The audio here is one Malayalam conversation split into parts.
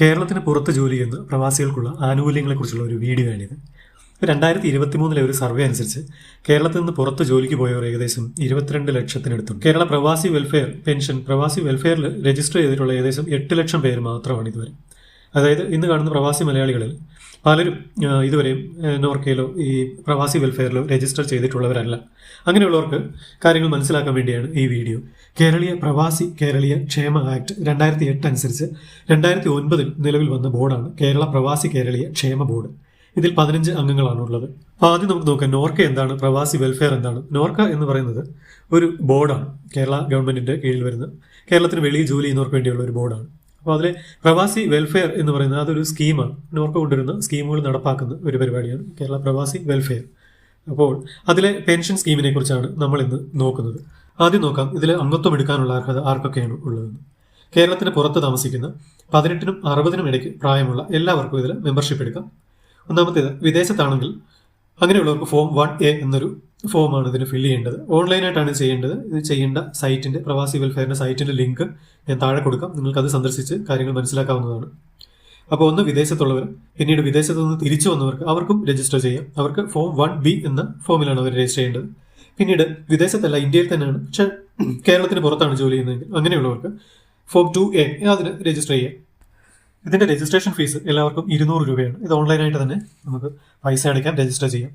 കേരളത്തിന് പുറത്ത് ജോലി ചെയ്യുന്ന പ്രവാസികൾക്കുള്ള ആനുകൂല്യങ്ങളെക്കുറിച്ചുള്ള ഒരു വീഡിയോ ആണിത് രണ്ടായിരത്തി ഇരുപത്തി മൂന്നിലെ ഒരു സർവേ അനുസരിച്ച് കേരളത്തിൽ നിന്ന് പുറത്ത് ജോലിക്ക് പോയവർ ഏകദേശം ഇരുപത്തിരണ്ട് ലക്ഷത്തിനടുത്തുണ്ട്. കേരള പ്രവാസി വെൽഫെയർ പെൻഷൻ പ്രവാസി വെൽഫെയറിൽ രജിസ്റ്റർ ചെയ്തിട്ടുള്ള ഏകദേശം എട്ട് ലക്ഷം പേര് മാത്രമാണ് ഇതുവരെ. അതായത് ഇന്ന് കാണുന്ന പ്രവാസി മലയാളികളിൽ പലരും ഇതുവരെയും നോർക്കയിലോ ഈ പ്രവാസി വെൽഫെയറിലോ രജിസ്റ്റർ ചെയ്തിട്ടുള്ളവരല്ല. അങ്ങനെയുള്ളവർക്ക് കാര്യങ്ങൾ മനസ്സിലാക്കാൻ വേണ്ടിയാണ് ഈ വീഡിയോ. കേരളീയ പ്രവാസി കേരളീയ ക്ഷേമ ആക്ട് രണ്ടായിരത്തി എട്ട് അനുസരിച്ച് രണ്ടായിരത്തി ഒൻപതിൽ നിലവിൽ വന്ന ബോർഡാണ് കേരള പ്രവാസി കേരളീയ ക്ഷേമ ബോർഡ്. ഇതിൽ പതിനഞ്ച് അംഗങ്ങളാണ് ഉള്ളത് ആദ്യം നമുക്ക് നോക്കാം നോർക്ക എന്താണ് പ്രവാസി വെൽഫെയർ എന്താണ്? നോർക്ക എന്ന് പറയുന്നത് ഒരു ബോർഡാണ് കേരള ഗവൺമെന്റിന്റെ കീഴിൽ വരുന്ന കേരളത്തിന് വെളിയിൽ ജോലി ചെയ്യുന്നവർക്ക് വേണ്ടിയുള്ള ഒരു ബോർഡാണ്. അപ്പോൾ അതിലെ പ്രവാസി വെൽഫെയർ എന്ന് പറയുന്നത് അതൊരു സ്കീമാണ് നോർക്ക കൊണ്ടുവരുന്ന. സ്കീമുകൾ നടപ്പാക്കുന്ന ഒരു പരിപാടിയാണ് കേരള പ്രവാസി വെൽഫെയർ അപ്പോൾ അതിലെ പെൻഷൻ സ്കീമിനെ കുറിച്ചാണ് നമ്മൾ ഇന്ന് നോക്കുന്നത്. ആദ്യം നോക്കാം ഇതിൽ അംഗത്വം എടുക്കാനുള്ള അർഹത ആർക്കൊക്കെയാണ് ഉള്ളതെന്ന് കേരളത്തിന് പുറത്ത് താമസിക്കുന്ന പതിനെട്ടിനും അറുപതിനും ഇടയ്ക്ക് പ്രായമുള്ള എല്ലാവർക്കും ഇതിൽ മെമ്പർഷിപ്പ് എടുക്കാം. ഒന്നാമത്തേത് വിദേശത്താണെങ്കിൽ അങ്ങനെയുള്ളവർക്ക് ഫോം വൺ എ എന്നൊരു ഫോമാണ് ഇതിന് ഫില്ല് ചെയ്യേണ്ടത്. ഓൺലൈനായിട്ടാണ് ചെയ്യേണ്ടത്. ഇത് ചെയ്യേണ്ട സൈറ്റിന്റെ പ്രവാസി വെൽഫെയറിന്റെ സൈറ്റിന്റെ ലിങ്ക് ഞാൻ താഴെ കൊടുക്കാം. നിങ്ങൾക്ക് അത് സന്ദർശിച്ച് കാര്യങ്ങൾ മനസ്സിലാക്കാവുന്നതാണ്. അപ്പോൾ ഒന്ന് വിദേശത്തുള്ളവർ പിന്നീട് വിദേശത്ത് നിന്ന് തിരിച്ചു വന്നവർക്ക് അവർക്കും രജിസ്റ്റർ ചെയ്യാം. അവർക്ക് ഫോം വൺ ബി എന്ന ഫോമിലാണ് അവർ രജിസ്റ്റർ ചെയ്യേണ്ടത്. പിന്നീട് വിദേശത്തല്ല ഇന്ത്യയിൽ തന്നെയാണ്. പക്ഷേ കേരളത്തിന് പുറത്താണ് ജോലി ചെയ്യുന്നതെങ്കിൽ അങ്ങനെയുള്ളവർക്ക് ഫോം ടു എ അതിന് രജിസ്റ്റർ ചെയ്യാം. ഇതിന്റെ രജിസ്ട്രേഷൻ ഫീസ് എല്ലാവർക്കും ഇരുന്നൂറ് രൂപയാണ്. ഇത് ഓൺലൈനായിട്ട് തന്നെ നമുക്ക് പൈസ അടയ്ക്കാം രജിസ്റ്റർ ചെയ്യാം.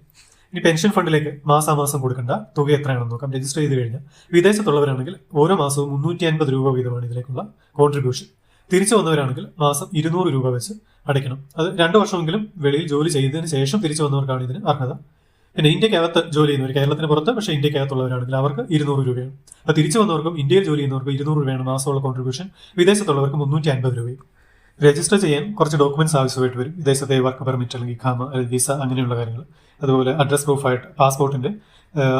ഇനി പെൻഷൻ ഫണ്ടിലേക്ക് മാസാമാസം കൊടുക്കേണ്ട. തുക എത്രയാണെന്ന് നോക്കാം. രജിസ്റ്റർ ചെയ്ത് കഴിഞ്ഞാൽ വിദേശത്തുള്ളവരാണെങ്കിൽ ഓരോ മാസവും മുന്നൂറ്റി അൻപത് രൂപ വീതമാണ് ഇതിലേക്കുള്ള കോൺട്രിബ്യൂഷൻ തിരിച്ചു വന്നവരാണെങ്കിൽ മാസം ഇരുന്നൂറ് രൂപ വെച്ച് അടയ്ക്കണം. അത് രണ്ട് വർഷമെങ്കിലും വെളിയിൽ ജോലി ചെയ്തതിന് ശേഷം തിരിച്ചു വന്നവർക്കാണ് ഇതിന് അർഹത. പിന്നെ ഇന്ത്യക്കകത്ത് ജോലി ചെയ്യുന്നവർ കേരളത്തിന് പുറത്ത് പക്ഷേ ഇന്ത്യക്കകത്തുള്ളവരാണെങ്കിൽ അവർക്ക് ഇരുന്നൂറ് രൂപയാണ്. അപ്പോൾ തിരിച്ചു വന്നവർക്കും ഇന്ത്യയിൽ ജോലി ചെയ്യുന്നവർക്കും ഇരുന്നൂറ് രൂപയാണ് മാസമുള്ള കോൺട്രിബ്യൂഷൻ വിദേശത്തുള്ളവർക്ക് മുന്നൂറ്റി അൻപത് രൂപയും. രജിസ്റ്റർ ചെയ്യാൻ കുറച്ച് ഡോക്യുമെന്റ്സ് ആവശ്യമായിട്ട് വരും. വിദേശത്തെ വർക്ക് പെർമിറ്റ് അല്ലെങ്കിൽ ഖാമ അല്ലെങ്കിൽ വിസ അങ്ങനെയുള്ള കാര്യങ്ങൾ. അതുപോലെ അഡ്രസ് പ്രൂഫായിട്ട് പാസ്പോർട്ടിന്റെ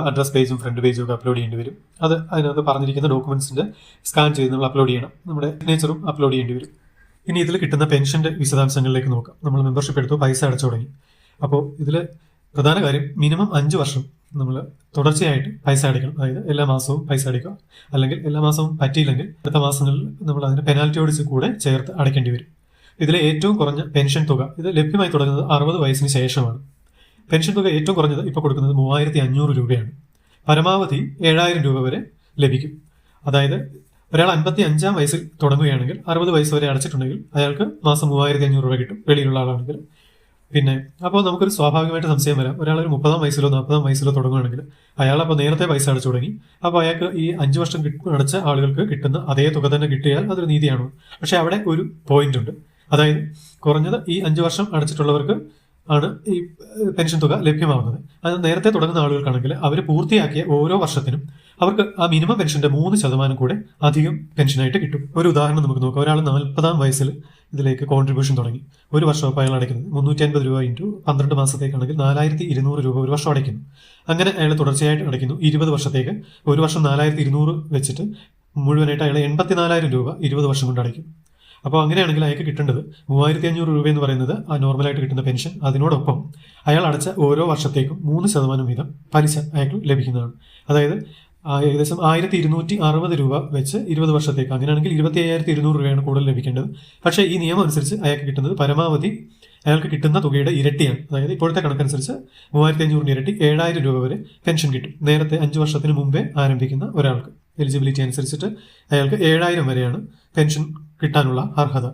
അഡ്രസ് പേജും ഫ്രണ്ട് പേജും ഒക്കെ അപ്ലോഡ് ചെയ്യേണ്ടി വരും. അത് അതിനകത്ത് പറഞ്ഞിരിക്കുന്ന ഡോക്യുമെന്റ്സിന്റെ സ്കാൻ ചെയ്ത് നമ്മൾ അപ്ലോഡ് ചെയ്യണം. നമ്മുടെ സിഗ്നേച്ചറും അപ്ലോഡ് ചെയ്യേണ്ടി വരും. ഇനി ഇതിൽ കിട്ടുന്ന പെൻഷന്റെ വിശദാംശങ്ങളിലേക്ക് നോക്കാം. നമ്മൾ മെമ്പർഷിപ്പ് എടുത്തു പൈസ അടച്ചു തുടങ്ങി. അപ്പോൾ ഇതിൽ പ്രധാന കാര്യം മിനിമം അഞ്ച് വർഷം നമ്മൾ തുടർച്ചയായിട്ട് പൈസ അടയ്ക്കണം. അതായത് എല്ലാ മാസവും പൈസ അടയ്ക്കുക. അല്ലെങ്കിൽ എല്ലാ മാസവും പറ്റിയില്ലെങ്കിൽ അടുത്ത മാസങ്ങളിൽ നമ്മൾ അതിന് പെനാൽറ്റിയോട് കൂടെ ചേർത്ത് അടയ്ക്കേണ്ടി വരും. ഇതിലെ ഏറ്റവും കുറഞ്ഞ പെൻഷൻ തുക ഇത് ലഭ്യമായി തുടങ്ങുന്നത് അറുപത് വയസ്സിന് ശേഷമാണ്. പെൻഷൻ തുക ഏറ്റവും കുറഞ്ഞത് ഇപ്പോൾ കൊടുക്കുന്നത് മൂവായിരത്തി അഞ്ഞൂറ് രൂപയാണ്. പരമാവധി ഏഴായിരം രൂപ വരെ ലഭിക്കും. അതായത് ഒരാൾ അൻപത്തി അഞ്ചാം വയസ്സിൽ തുടങ്ങുകയാണെങ്കിൽ അറുപത് വയസ്സ് വരെ അടച്ചിട്ടുണ്ടെങ്കിൽ അയാൾക്ക് മാസം മൂവായിരത്തി അഞ്ഞൂറ് രൂപ കിട്ടും. വെളിയിലുള്ള ആളാണെങ്കിൽ പിന്നെ അപ്പോൾ നമുക്കൊരു സ്വാഭാവികമായിട്ട് സംശയം വരാം. ഒരാൾ ഒരു മുപ്പതാം വയസ്സിലോ നാൽപ്പതാം വയസ്സിലോ തുടങ്ങുകയാണെങ്കിൽ അയാൾ അപ്പോൾ നേരത്തെ പൈസ അടച്ചു തുടങ്ങി. അപ്പോൾ അയാൾക്ക് ഈ അഞ്ച് വർഷം അടച്ച ആളുകൾക്ക് കിട്ടുന്ന അതേ തുക തന്നെ കിട്ടിയാൽ അതൊരു നീതിയാണോ? പക്ഷേ അവിടെ ഒരു പോയിന്റ് ഉണ്ട്. അതായത് കുറഞ്ഞത് ഈ അഞ്ച് വർഷം അടച്ചിട്ടുള്ളവർക്ക് ആണ് ഈ പെൻഷൻ തുക ലഭ്യമാവുന്നത്. അത് നേരത്തെ തുടങ്ങുന്ന ആളുകൾക്കാണെങ്കിൽ അവർ പൂർത്തിയാക്കിയ ഓരോ വർഷത്തിനും അവർക്ക് ആ മിനിമം പെൻഷന്റെ മൂന്ന് ശതമാനം കൂടെ അധികം പെൻഷനായിട്ട് കിട്ടും. ഒരു ഉദാഹരണം നമുക്ക് നോക്കാം. ഒരാൾ നാൽപ്പതാം വയസ്സിൽ ഇതിലേക്ക് കോൺട്രിബ്യൂഷൻ തുടങ്ങി. ഒരു വർഷം അയാൾ അടയ്ക്കുന്നത്. മുന്നൂറ്റി അൻപത് രൂപ ഇന്റു പന്ത്രണ്ട് മാസത്തേക്കാണെങ്കിൽ നാലായിരത്തി ഇരുന്നൂറ് രൂപ ഒരു വർഷം അടയ്ക്കുന്നു. അങ്ങനെ അയാൾ തുടർച്ചയായിട്ട് അടയ്ക്കുന്നു. ഇരുപത് വർഷത്തേക്ക് ഒരു വർഷം നാലായിരത്തി ഇരുന്നൂറ് വെച്ചിട്ട് മുഴുവനായിട്ട് അയാൾ എൺപത്തിനാലായിരം രൂപ ഇരുപത് വർഷം കൊണ്ട് അടയ്ക്കും. അപ്പോൾ അങ്ങനെയാണെങ്കിൽ അയാൾക്ക് കിട്ടേണ്ടത് മൂവായിരത്തി അഞ്ഞൂറ് രൂപ എന്ന് പറയുന്നത് ആ നോർമലായിട്ട് കിട്ടുന്ന പെൻഷൻ അതിനോടൊപ്പം അയാൾ അടച്ച ഓരോ വർഷത്തേക്കും മൂന്ന് ശതമാനം വീതം പലിശ അയാൾക്ക് ലഭിക്കുന്നതാണ്. അതായത് ഏകദേശം ആയിരത്തി ഇരുന്നൂറ്റി അറുപത് രൂപ വെച്ച് ഇരുപത് വർഷത്തേക്ക്. അങ്ങനെയാണെങ്കിൽ ഇരുപത്തി അയ്യായിരത്തി ഇരുന്നൂറ് രൂപയാണ് കൂടുതൽ ലഭിക്കേണ്ടത്. പക്ഷേ ഈ നിയമം അനുസരിച്ച് അയാൾക്ക് കിട്ടുന്നത് പരമാവധി അയാൾക്ക് കിട്ടുന്ന തുകയുടെ ഇരട്ടിയാണ്. അതായത് ഇപ്പോഴത്തെ കണക്കനുസരിച്ച് മൂവായിരത്തി അഞ്ഞൂറിന് ഇരട്ടി ഏഴായിരം രൂപ വരെ പെൻഷൻ കിട്ടും. നേരത്തെ അഞ്ച് വർഷത്തിന് മുമ്പേ ആരംഭിക്കുന്ന ഒരാൾക്ക്. എലിജിബിലിറ്റി അനുസരിച്ചിട്ട് അയാൾക്ക് ഏഴായിരം വരെയാണ് പെൻഷൻ കിട്ടാനുള്ള അർഹത.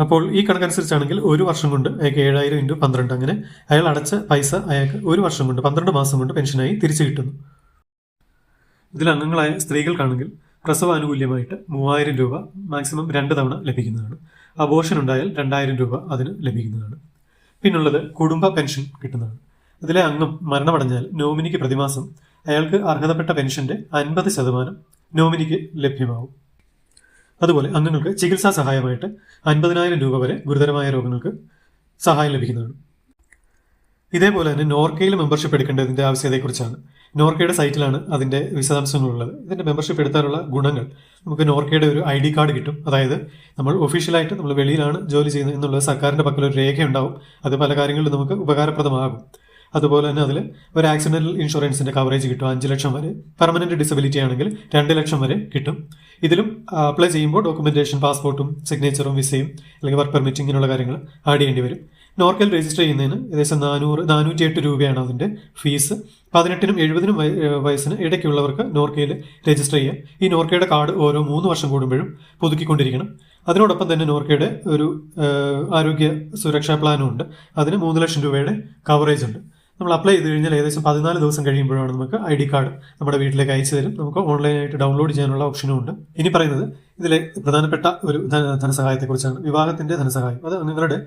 അപ്പോൾ ഈ കണക്കനുസരിച്ചാണെങ്കിൽ ഒരു വർഷം കൊണ്ട് അയാൾക്ക് ഏഴായിരം ഇന്റു പന്ത്രണ്ട്. അങ്ങനെ അയാൾ അടച്ച പൈസ അയാൾക്ക് ഒരു വർഷം കൊണ്ട് പന്ത്രണ്ട് മാസം കൊണ്ട് പെൻഷനായി തിരിച്ചു കിട്ടുന്നു. ഇതിൽ അംഗങ്ങളായ സ്ത്രീകൾക്കാണെങ്കിൽ പ്രസവ ആനുകൂല്യമായിട്ട് മൂവായിരം രൂപ മാക്സിമം രണ്ട് തവണ ലഭിക്കുന്നതാണ്. അബോർഷൻ ഉണ്ടായാൽ രണ്ടായിരം രൂപ അതിന് ലഭിക്കുന്നതാണ്. പിന്നുള്ളത് കുടുംബ പെൻഷൻ കിട്ടുന്നതാണ്. അതിലെ അംഗം മരണമടഞ്ഞാൽ നോമിനിക്ക് പ്രതിമാസം അയാൾക്ക് അർഹതപ്പെട്ട പെൻഷന്റെ അൻപത് ശതമാനം നോമിനിക്ക് ലഭ്യമാവും. അതുപോലെ അംഗങ്ങൾക്ക് ചികിത്സാ സഹായമായിട്ട് അൻപതിനായിരം രൂപ വരെ ഗുരുതരമായ രോഗങ്ങൾക്ക് സഹായം ലഭിക്കുന്നതാണ്. ഇതേപോലെ തന്നെ നോർക്കയിൽ മെമ്പർഷിപ്പ് എടുക്കേണ്ടതിന്റെ ആവശ്യകതയെക്കുറിച്ചാണ് നോർക്കയുടെ സൈറ്റിലാണ് അതിന്റെ വിശദാംശങ്ങളുള്ളത്. ഇതിന്റെ മെമ്പർഷിപ്പ് എടുത്താലുള്ള ഗുണങ്ങൾ. നമുക്ക് നോർക്കയുടെ ഒരു ഐ ഡി കാർഡ് കിട്ടും. അതായത് നമ്മൾ ഒഫീഷ്യലായിട്ട് നമ്മൾ വെളിയിലാണ് ജോലി ചെയ്യുന്നത് എന്നുള്ളത് സർക്കാരിന്റെ പക്കൽ ഒരു രേഖ ഉണ്ടാവും അത് പല കാര്യങ്ങളിലും നമുക്ക് ഉപകാരപ്രദമാകും. അതുപോലെ തന്നെ അതിൽ ഒരു ആക്സിഡന്റൽ ഇൻഷുറൻസിന്റെ കവറേജ് കിട്ടും. അഞ്ച് ലക്ഷം വരെ. പെർമനന്റ് ഡിസബിലിറ്റി ആണെങ്കിൽ രണ്ട് ലക്ഷം വരെ കിട്ടും. ഇതിലും അപ്ലൈ ചെയ്യുമ്പോൾ ഡോക്യുമെന്റേഷൻ പാസ്പോർട്ടും സിഗ്നേച്ചറും വിസയും അല്ലെങ്കിൽ വർക്ക് പെർമിറ്റ് ഇങ്ങനെയുള്ള കാര്യങ്ങൾ ആഡ് ചെയ്യേണ്ടി വരും. നോർക്കൽ രജിസ്റ്റർ ചെയ്യുന്നതിന് ഏകദേശം നാനൂറ് നാനൂറ്റി എട്ട് രൂപയാണ് അതിന്റെ ഫീസ് പതിനെട്ടിനും എഴുപതിനും വയസ്സിന് ഇടയ്ക്കുള്ളവർക്ക് നോർക്കയിൽ രജിസ്റ്റർ ചെയ്യാം. ഈ നോർക്കയുടെ കാർഡ് ഓരോ മൂന്ന് വർഷം കൂടുമ്പോഴും പുതുക്കിക്കൊണ്ടിരിക്കണം. അതിനോടൊപ്പം തന്നെ നോർക്കയുടെ ഒരു ആരോഗ്യ സുരക്ഷാ പ്ലാനും ഉണ്ട്. അതിന് മൂന്ന് ലക്ഷം രൂപയുടെ കവറേജ് ഉണ്ട്. നമ്മൾ അപ്ലൈ ചെയ്ത് കഴിഞ്ഞാൽ ഏകദേശം പതിനാല് ദിവസം കഴിയുമ്പോഴാണ് നമുക്ക് ഐ ഡി കാർഡ് നമ്മുടെ വീട്ടിലേക്ക് അയച്ചു തരും. നമുക്ക് ഓൺലൈനായിട്ട് ഡൗൺലോഡ് ചെയ്യാനുള്ള ഓപ്ഷനും ഉണ്ട്. ഇനി പറയുന്നത് ഇതിലെ പ്രധാനപ്പെട്ട ഒരു ധനസഹായത്തെക്കുറിച്ചാണ്. വിവാഹത്തിന്റെ ധനസഹായം. അത് നിങ്ങളുടെ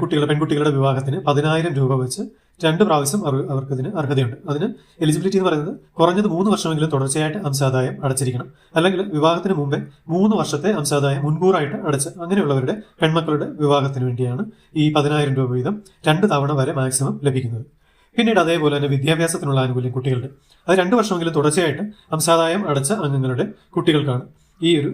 കുട്ടികളുടെ പെൺകുട്ടികളുടെ വിവാഹത്തിന് പതിനായിരം രൂപ വെച്ച് രണ്ട് പ്രാവശ്യം അവർക്കതിന് അർഹതയുണ്ട്. അതിന് എലിജിബിലിറ്റി എന്ന് പറയുന്നത് കുറഞ്ഞത് മൂന്ന് വർഷമെങ്കിലും തുടർച്ചയായിട്ട് അംശാദായം അടച്ചിരിക്കണം. അല്ലെങ്കിൽ വിവാഹത്തിന് മുമ്പേ മൂന്ന് വർഷത്തെ അംശാദായം മുൻകൂറായിട്ട് അടച്ച് അങ്ങനെയുള്ളവരുടെ പെൺമക്കളുടെ വിവാഹത്തിന് വേണ്ടിയാണ് ഈ പതിനായിരം രൂപ വീതം രണ്ട് തവണ വരെ മാക്സിമം ലഭിക്കുന്നത്. പിന്നീട് അതേപോലെ തന്നെ വിദ്യാഭ്യാസത്തിനുള്ള ആനുകൂല്യം കുട്ടികളുടെ. അത് രണ്ട് വർഷമെങ്കിലും തുടർച്ചയായിട്ട് അംശാദായം അടച്ച അംഗങ്ങളുടെ കുട്ടികൾക്കാണ് ഈ ഒരു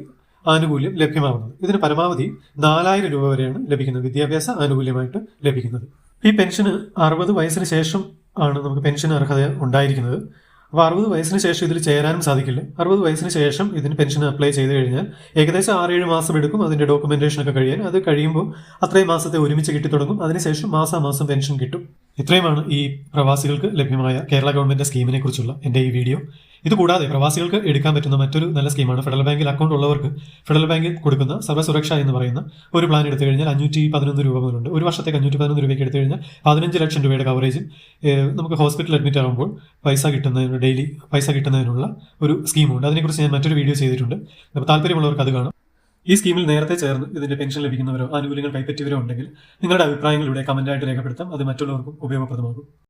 ആനുകൂല്യം ലഭ്യമാകുന്നത്. ഇതിന് പരമാവധി നാലായിരം രൂപ വരെയാണ് ലഭിക്കുന്നത്. വിദ്യാഭ്യാസ ആനുകൂല്യമായിട്ട് ലഭിക്കുന്നത്. ഈ പെൻഷന് അറുപത് വയസ്സിന് ശേഷം ആണ് നമുക്ക് പെൻഷൻ അർഹത ഉണ്ടായിരിക്കുന്നത്. അപ്പോൾ അറുപത് വയസ്സിന് ശേഷം ഇതിൽ ചേരാനും സാധിക്കില്ല. അറുപത് വയസ്സിന് ശേഷം ഇതിന് പെൻഷൻ അപ്ലൈ ചെയ്ത് കഴിഞ്ഞാൽ ഏകദേശം ആറേഴ് മാസം എടുക്കും അതിന്റെ ഡോക്യുമെന്റേഷൻ ഒക്കെ കഴിയാൻ. അത് കഴിയുമ്പോൾ അത്രയും മാസത്തെ ഒരുമിച്ച് കിട്ടി തുടങ്ങും അതിനുശേഷം മാസാമാസം പെൻഷൻ കിട്ടും. ഇത്രയുമാണ് ഈ പ്രവാസികൾക്ക് ലഭ്യമായ കേരള ഗവൺമെന്റ് സ്കീമിനെ കുറിച്ചുള്ള എന്റെ ഈ വീഡിയോ. ഇതുകൂടാതെ പ്രവാസികൾക്ക് എടുക്കാൻ പറ്റുന്ന മറ്റൊരു നല്ല സ്കീമാണ് ഫെഡറൽ ബാങ്കിൽ അക്കൗണ്ട് ഉള്ളവർക്ക് ഫെഡറൽ ബാങ്കിൽ കൊടുക്കുന്ന സർവസുരക്ഷ എന്ന് പറയുന്ന ഒരു പ്ലാൻ എടുത്തു കഴിഞ്ഞാൽ അഞ്ഞൂറ്റി പതിനൊന്ന് രൂപ മുതലുണ്ട്. ഒരു വർഷത്തേക്ക് അഞ്ഞൂറ്റി പതിനൊന്ന് രൂപയ്ക്ക് എടുത്തു കഴിഞ്ഞാൽ പതിനഞ്ച് ലക്ഷം രൂപയുടെ കവറേജും നമുക്ക് ഹോസ്പിറ്റൽ അഡ്മിറ്റ് ആകുമ്പോൾ പൈസ കിട്ടുന്നതിന് ഡെയിലി പൈസ കിട്ടുന്നതിനുള്ള ഒരു സ്കീമുണ്ട് അതിനെക്കുറിച്ച് ഞാൻ മറ്റൊരു വീഡിയോ ചെയ്തിട്ടുണ്ട്. അപ്പോൾ താല്പര്യമുള്ളവർക്ക് അത് കാണാം. ഈ സ്കീമിൽ നേരത്തെ ചേർന്ന് ഇതിന്റെ പെൻഷൻ ലഭിക്കുന്നവരോ ആനുകൂല്യങ്ങൾ കൈപ്പറ്റിയവരോ ഉണ്ടെങ്കിൽ നിങ്ങളുടെ അഭിപ്രായങ്ങൾ ഇവിടെ കമന്റായിട്ട് രേഖപ്പെടുത്താം. അത് മറ്റുള്ളവർക്കും ഉപയോഗപ്രദമാകും.